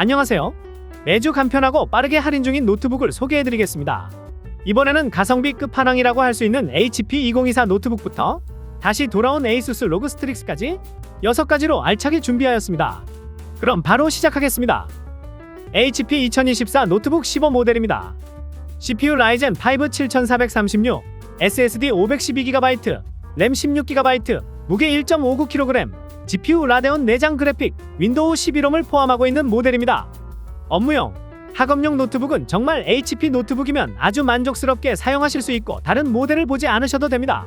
안녕하세요. 매주 간편하고 빠르게 할인 중인 노트북을 소개해드리겠습니다. 이번에는 가성비 끝판왕이라고 할 수 있는 HP 2024 노트북부터 다시 돌아온 에이수스 로그 스트릭스까지 6가지로 알차게 준비하였습니다. 그럼 바로 시작하겠습니다. HP 2024 노트북 15 모델입니다. CPU 라이젠 5 7436, SSD 512GB, 램 16GB, 무게 1.59kg, GPU 라데온 내장 그래픽, 윈도우 11홈을 포함하고 있는 모델입니다. 업무용, 학업용 노트북은 정말 HP 노트북이면 아주 만족스럽게 사용하실 수 있고 다른 모델을 보지 않으셔도 됩니다.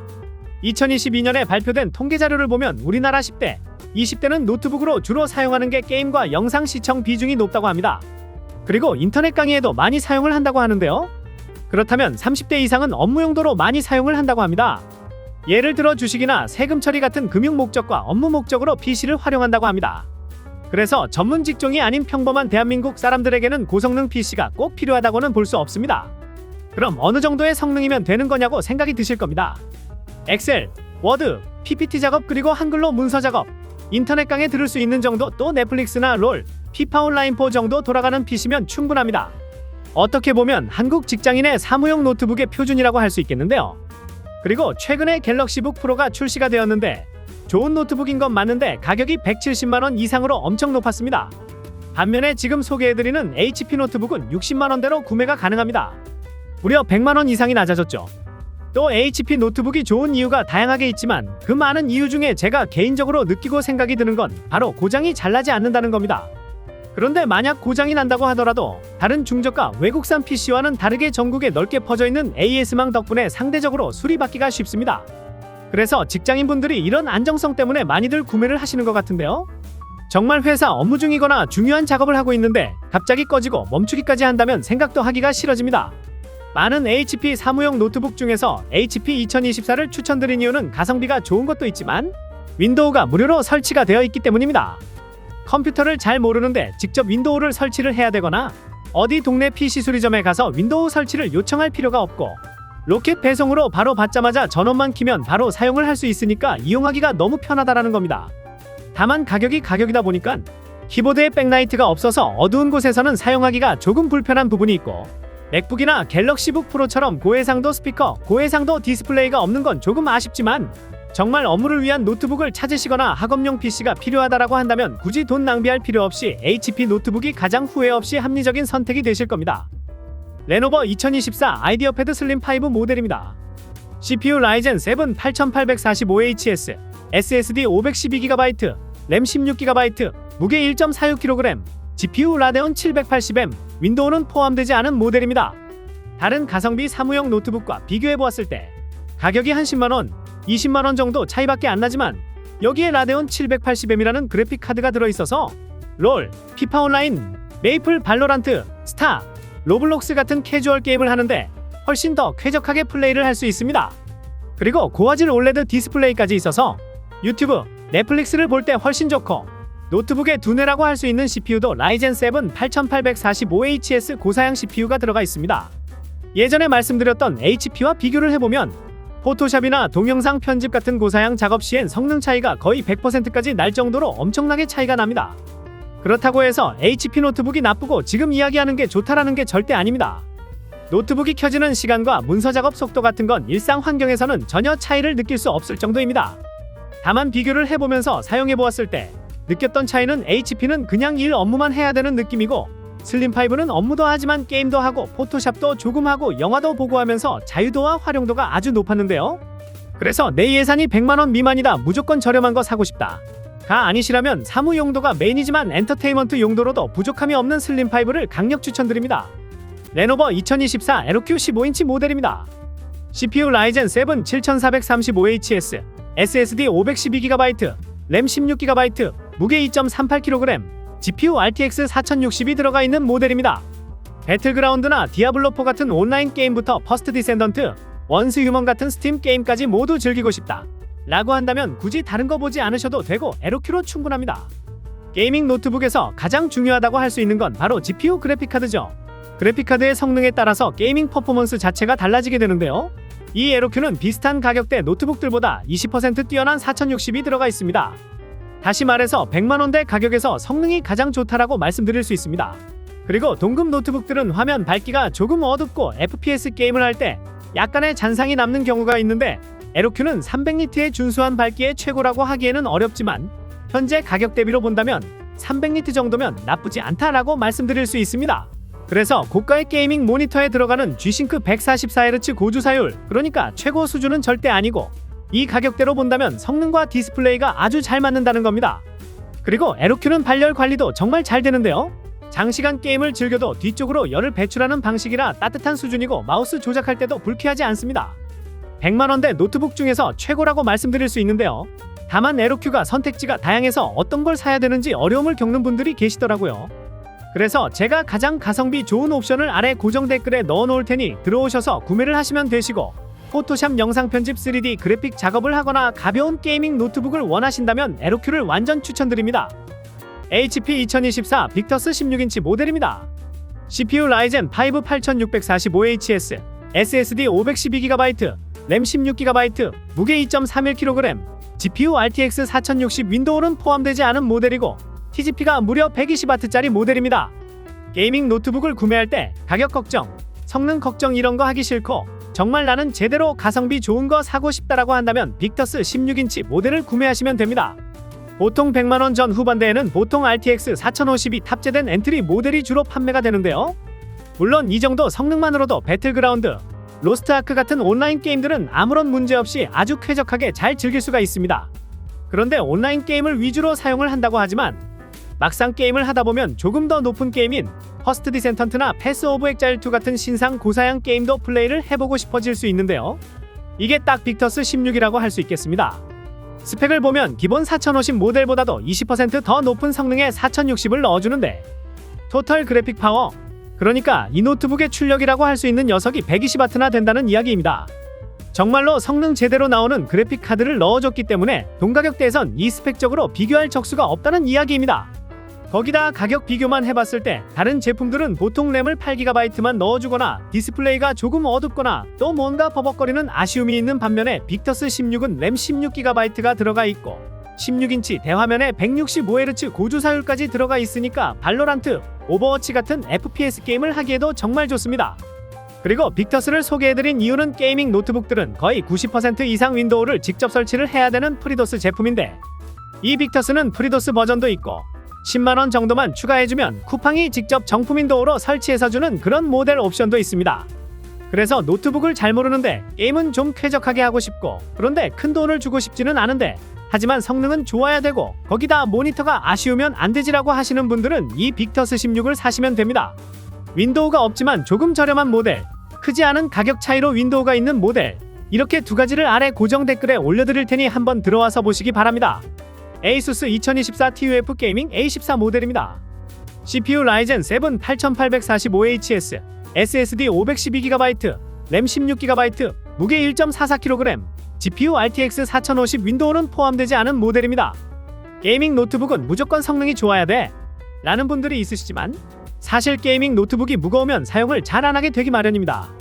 2022년에 발표된 통계 자료를 보면 우리나라 10대, 20대는 노트북으로 주로 사용하는 게 게임과 영상 시청 비중이 높다고 합니다. 그리고 인터넷 강의에도 많이 사용을 한다고 하는데요. 그렇다면 30대 이상은 업무 용도로 많이 사용을 한다고 합니다. 예를 들어 주식이나 세금 처리 같은 금융 목적과 업무 목적으로 PC를 활용한다고 합니다. 그래서 전문 직종이 아닌 평범한 대한민국 사람들에게는 고성능 PC가 꼭 필요하다고는 볼 수 없습니다. 그럼 어느 정도의 성능이면 되는 거냐고 생각이 드실 겁니다. 엑셀, 워드, PPT 작업 그리고 한글로 문서 작업, 인터넷 강의 들을 수 있는 정도 또 넷플릭스나 롤, 피파 온라인 4 정도 돌아가는 PC면 충분합니다. 어떻게 보면 한국 직장인의 사무용 노트북의 표준이라고 할 수 있겠는데요. 그리고 최근에 갤럭시북 프로가 출시가 되었는데 좋은 노트북인 건 맞는데 가격이 170만 원 이상으로 엄청 높았습니다. 반면에 지금 소개해드리는 HP 노트북은 60만 원대로 구매가 가능합니다. 무려 100만 원 이상이 낮아졌죠. 또 HP 노트북이 좋은 이유가 다양하게 있지만 그 많은 이유 중에 제가 개인적으로 느끼고 생각이 드는 건 바로 고장이 잘 나지 않는다는 겁니다. 그런데 만약 고장이 난다고 하더라도 다른 중저가 외국산 PC와는 다르게 전국에 넓게 퍼져 있는 AS망 덕분에 상대적으로 수리받기가 쉽습니다. 그래서 직장인분들이 이런 안정성 때문에 많이들 구매를 하시는 것 같은데요. 정말 회사 업무 중이거나 중요한 작업을 하고 있는데 갑자기 꺼지고 멈추기까지 한다면 생각도 하기가 싫어집니다. 많은 HP 사무용 노트북 중에서 HP 2024를 추천드린 이유는 가성비가 좋은 것도 있지만 윈도우가 무료로 설치가 되어 있기 때문입니다. 컴퓨터를 잘 모르는데 직접 윈도우를 설치를 해야 되거나 어디 동네 PC 수리점에 가서 윈도우 설치를 요청할 필요가 없고 로켓 배송으로 바로 받자마자 전원만 키면 바로 사용을 할 수 있으니까 이용하기가 너무 편하다라는 겁니다. 다만 가격이 가격이다 보니까 키보드에 백라이트가 없어서 어두운 곳에서는 사용하기가 조금 불편한 부분이 있고 맥북이나 갤럭시북 프로처럼 고해상도 스피커, 고해상도 디스플레이가 없는 건 조금 아쉽지만 정말 업무를 위한 노트북을 찾으시거나 학업용 PC가 필요하다라고 한다면 굳이 돈 낭비할 필요 없이 HP 노트북이 가장 후회 없이 합리적인 선택이 되실 겁니다. 레노버 2024 아이디어 패드 슬림 5 모델입니다. CPU 라이젠 7 8845HS, SSD 512GB, 램 16GB, 무게 1.46kg, GPU 라데온 780M, 윈도우는 포함되지 않은 모델입니다. 다른 가성비 사무용 노트북과 비교해 보았을 때 가격이 한 10만원, 20만원 정도 차이밖에 안 나지만 여기에 라데온 780M이라는 그래픽 카드가 들어있어서 롤, 피파 온라인, 메이플 발로란트, 스타, 로블록스 같은 캐주얼 게임을 하는데 훨씬 더 쾌적하게 플레이를 할 수 있습니다. 그리고 고화질 올레드 디스플레이까지 있어서 유튜브, 넷플릭스를 볼 때 훨씬 좋고 노트북의 두뇌라고 할 수 있는 CPU도 라이젠 7 8845HS 고사양 CPU가 들어가 있습니다. 예전에 말씀드렸던 HP와 비교를 해보면 포토샵이나 동영상 편집 같은 고사양 작업 시엔 성능 차이가 거의 100%까지 날 정도로 엄청나게 차이가 납니다. 그렇다고 해서 HP 노트북이 나쁘고 지금 이야기하는 게 좋다라는 게 절대 아닙니다. 노트북이 켜지는 시간과 문서 작업 속도 같은 건 일상 환경에서는 전혀 차이를 느낄 수 없을 정도입니다. 다만 비교를 해보면서 사용해 보았을 때 느꼈던 차이는 HP는 그냥 일 업무만 해야 되는 느낌이고 슬림5는 업무도 하지만 게임도 하고 포토샵도 조금 하고 영화도 보고 하면서 자유도와 활용도가 아주 높았는데요. 그래서 내 예산이 100만원 미만이다 무조건 저렴한 거 사고 싶다. 가 아니시라면 사무 용도가 메인이지만 엔터테인먼트 용도로도 부족함이 없는 슬림5를 강력 추천드립니다. 레노버 2024 LQ 15인치 모델입니다. CPU 라이젠 7 7435HS, SSD 512GB, 램 16GB, 무게 2.38kg, GPU RTX 4060이 들어가 있는 모델입니다. 배틀그라운드나 디아블로4 같은 온라인 게임부터 퍼스트 디센던트, 원스 휴먼 같은 스팀 게임까지 모두 즐기고 싶다. 라고 한다면 굳이 다른 거 보지 않으셔도 되고 LOQ로 충분합니다. 게이밍 노트북에서 가장 중요하다고 할 수 있는 건 바로 GPU 그래픽카드죠. 그래픽카드의 성능에 따라서 게이밍 퍼포먼스 자체가 달라지게 되는데요. 이 LOQ는 비슷한 가격대 노트북들보다 20% 뛰어난 4060이 들어가 있습니다. 다시 말해서 100만원대 가격에서 성능이 가장 좋다라고 말씀드릴 수 있습니다. 그리고 동급 노트북들은 화면 밝기가 조금 어둡고 FPS 게임을 할 때 약간의 잔상이 남는 경우가 있는데 에로큐는 300니트의 준수한 밝기에 최고라고 하기에는 어렵지만 현재 가격 대비로 본다면 300니트 정도면 나쁘지 않다라고 말씀드릴 수 있습니다. 그래서 고가의 게이밍 모니터에 들어가는 G싱크 144Hz 고주사율 그러니까 최고 수준은 절대 아니고 이 가격대로 본다면 성능과 디스플레이가 아주 잘 맞는다는 겁니다. 그리고 에로큐는 발열 관리도 정말 잘 되는데요. 장시간 게임을 즐겨도 뒤쪽으로 열을 배출하는 방식이라 따뜻한 수준이고 마우스 조작할 때도 불쾌하지 않습니다. 100만원대 노트북 중에서 최고라고 말씀드릴 수 있는데요. 다만 에로큐가 선택지가 다양해서 어떤 걸 사야 되는지 어려움을 겪는 분들이 계시더라고요. 그래서 제가 가장 가성비 좋은 옵션을 아래 고정 댓글에 넣어 놓을 테니 들어오셔서 구매를 하시면 되시고 포토샵 영상 편집 3D 그래픽 작업을 하거나 가벼운 게이밍 노트북을 원하신다면 에로큐를 완전 추천드립니다. HP 2024 빅터스 16인치 모델입니다. CPU 라이젠 5 8645HS, SSD 512GB, 램 16GB, 무게 2.31kg, GPU RTX 4060 윈도우는 포함되지 않은 모델이고 TGP가 무려 120W짜리 모델입니다. 게이밍 노트북을 구매할 때 가격 걱정, 성능 걱정 이런 거 하기 싫고 정말 나는 제대로 가성비 좋은 거 사고 싶다라고 한다면 빅터스 16인치 모델을 구매하시면 됩니다. 보통 100만원 전 후반대에는 보통 RTX 4050이 탑재된 엔트리 모델이 주로 판매가 되는데요. 물론 이 정도 성능만으로도 배틀그라운드, 로스트아크 같은 온라인 게임들은 아무런 문제 없이 아주 쾌적하게 잘 즐길 수가 있습니다. 그런데 온라인 게임을 위주로 사용을 한다고 하지만 막상 게임을 하다 보면 조금 더 높은 게임인 퍼스트 디센턴트나 패스 오브 엑자일 2 같은 신상 고사양 게임도 플레이를 해보고 싶어질 수 있는데요. 이게 딱 빅터스 16이라고 할 수 있겠습니다. 스펙을 보면 기본 4050 모델보다도 20%더 높은 성능의 4060을 넣어주는데 토탈 그래픽 파워 그러니까 이 노트북의 출력이라고 할 수 있는 녀석이 120W나 된다는 이야기입니다. 정말로 성능 제대로 나오는 그래픽 카드를 넣어줬기 때문에 동가격대에선 이 스펙적으로 비교할 적수가 없다는 이야기입니다. 거기다 가격 비교만 해봤을 때 다른 제품들은 보통 램을 8GB만 넣어주거나 디스플레이가 조금 어둡거나 또 뭔가 버벅거리는 아쉬움이 있는 반면에 빅터스 16은 램 16GB가 들어가 있고 16인치 대화면에 165Hz 고주사율까지 들어가 있으니까 발로란트, 오버워치 같은 FPS 게임을 하기에도 정말 좋습니다. 그리고 빅터스를 소개해드린 이유는 게이밍 노트북들은 거의 90% 이상 윈도우를 직접 설치를 해야 되는 프리도스 제품인데 이 빅터스는 프리도스 버전도 있고 10만원 정도만 추가해주면 쿠팡이 직접 정품 윈도우로 설치해서 주는 그런 모델 옵션도 있습니다. 그래서 노트북을 잘 모르는데 게임은 좀 쾌적하게 하고 싶고 그런데 큰 돈을 주고 싶지는 않은데 하지만 성능은 좋아야 되고 거기다 모니터가 아쉬우면 안 되지라고 하시는 분들은 이 빅터스 16을 사시면 됩니다. 윈도우가 없지만 조금 저렴한 모델, 크지 않은 가격 차이로 윈도우가 있는 모델 이렇게 두 가지를 아래 고정 댓글에 올려드릴 테니 한번 들어와서 보시기 바랍니다. ASUS 2024 TUF 게이밍 A14 모델입니다. CPU 라이젠 7 8845HS, SSD 512GB, 램 16GB, 무게 1.44kg, GPU RTX 4050 윈도우는 포함되지 않은 모델입니다. 게이밍 노트북은 무조건 성능이 좋아야 돼. 라는 분들이 있으시지만 사실 게이밍 노트북이 무거우면 사용을 잘 안 하게 되기 마련입니다.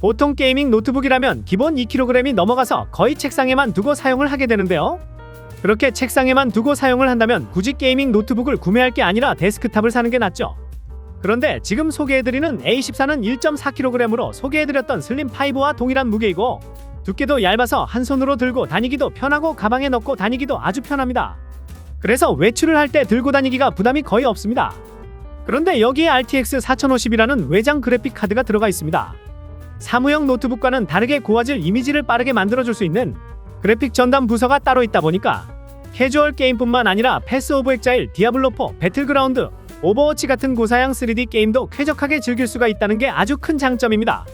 보통 게이밍 노트북이라면 기본 2kg이 넘어가서 거의 책상에만 두고 사용을 하게 되는데요. 그렇게 책상에만 두고 사용을 한다면 굳이 게이밍 노트북을 구매할 게 아니라 데스크탑을 사는 게 낫죠. 그런데 지금 소개해드리는 A14는 1.4kg으로 소개해드렸던 슬림5와 동일한 무게이고 두께도 얇아서 한 손으로 들고 다니기도 편하고 가방에 넣고 다니기도 아주 편합니다. 그래서 외출을 할 때 들고 다니기가 부담이 거의 없습니다. 그런데 여기에 RTX 4050이라는 외장 그래픽 카드가 들어가 있습니다. 사무용 노트북과는 다르게 고화질 이미지를 빠르게 만들어줄 수 있는 그래픽 전담 부서가 따로 있다 보니까 캐주얼 게임뿐만 아니라 패스 오브 엑자일, 디아블로4, 배틀그라운드, 오버워치 같은 고사양 3D 게임도 쾌적하게 즐길 수가 있다는 게 아주 큰 장점입니다.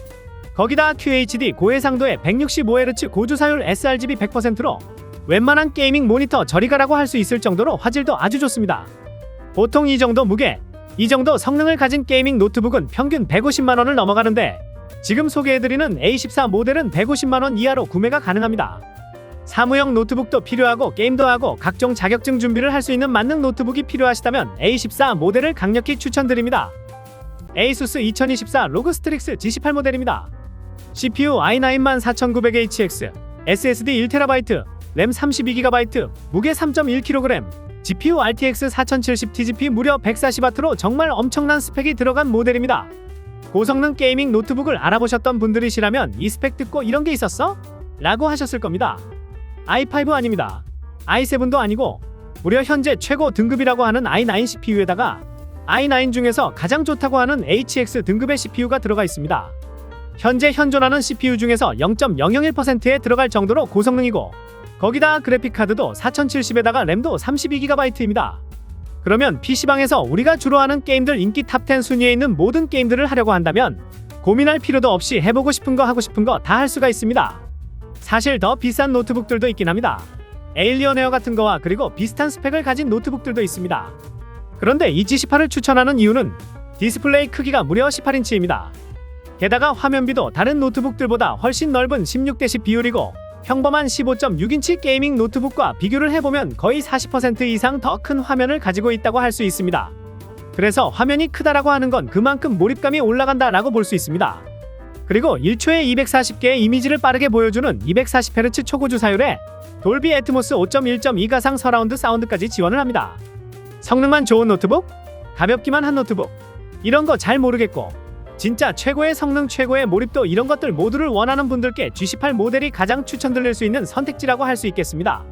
거기다 QHD 고해상도의 165Hz 고주사율 sRGB 100%로 웬만한 게이밍 모니터 저리가라고 할 수 있을 정도로 화질도 아주 좋습니다. 보통 이 정도 무게, 이 정도 성능을 가진 게이밍 노트북은 평균 150만원을 넘어가는데 지금 소개해드리는 A14 모델은 150만원 이하로 구매가 가능합니다. 사무용 노트북도 필요하고 게임도 하고 각종 자격증 준비를 할 수 있는 만능 노트북이 필요하시다면 A14 모델을 강력히 추천드립니다. ASUS 2024 로그 스트릭스 G18 모델입니다. CPU i9 14900HX, SSD 1TB, 램 32GB, 무게 3.1kg, GPU RTX 4070 TGP 무려 140W로 정말 엄청난 스펙이 들어간 모델입니다. 고성능 게이밍 노트북을 알아보셨던 분들이시라면 이 스펙 듣고 이런 게 있었어? 라고 하셨을 겁니다. I5 아닙니다. i7도 아니고 무려 현재 최고 등급이라고 하는 i9 CPU에다가 i9 중에서 가장 좋다고 하는 HX 등급의 CPU가 들어가 있습니다. 현재 현존하는 CPU 중에서 0.001%에 들어갈 정도로 고성능이고 거기다 그래픽카드도 4070에다가 램도 32GB입니다. 그러면 PC방에서 우리가 주로 하는 게임들 인기 탑10 순위에 있는 모든 게임들을 하려고 한다면 고민할 필요도 없이 해보고 싶은 거 하고 싶은 거 다 할 수가 있습니다. 사실 더 비싼 노트북들도 있긴 합니다. 에일리언 에어 같은 거와 그리고 비슷한 스펙을 가진 노트북들도 있습니다. 그런데 이 G18을 추천하는 이유는 디스플레이 크기가 무려 18인치입니다. 게다가 화면비도 다른 노트북들보다 훨씬 넓은 16대10 비율이고 평범한 15.6인치 게이밍 노트북과 비교를 해보면 거의 40% 이상 더 큰 화면을 가지고 있다고 할 수 있습니다. 그래서 화면이 크다라고 하는 건 그만큼 몰입감이 올라간다라고 볼 수 있습니다. 그리고 1초에 240개의 이미지를 빠르게 보여주는 240Hz 초고주 사율에 돌비 애트모스 5.1.2 가상 서라운드 사운드까지 지원을 합니다. 성능만 좋은 노트북? 가볍기만 한 노트북? 이런 거 잘 모르겠고 진짜 최고의 성능 최고의 몰입도 이런 것들 모두를 원하는 분들께 G18 모델이 가장 추천드릴 수 있는 선택지라고 할 수 있겠습니다.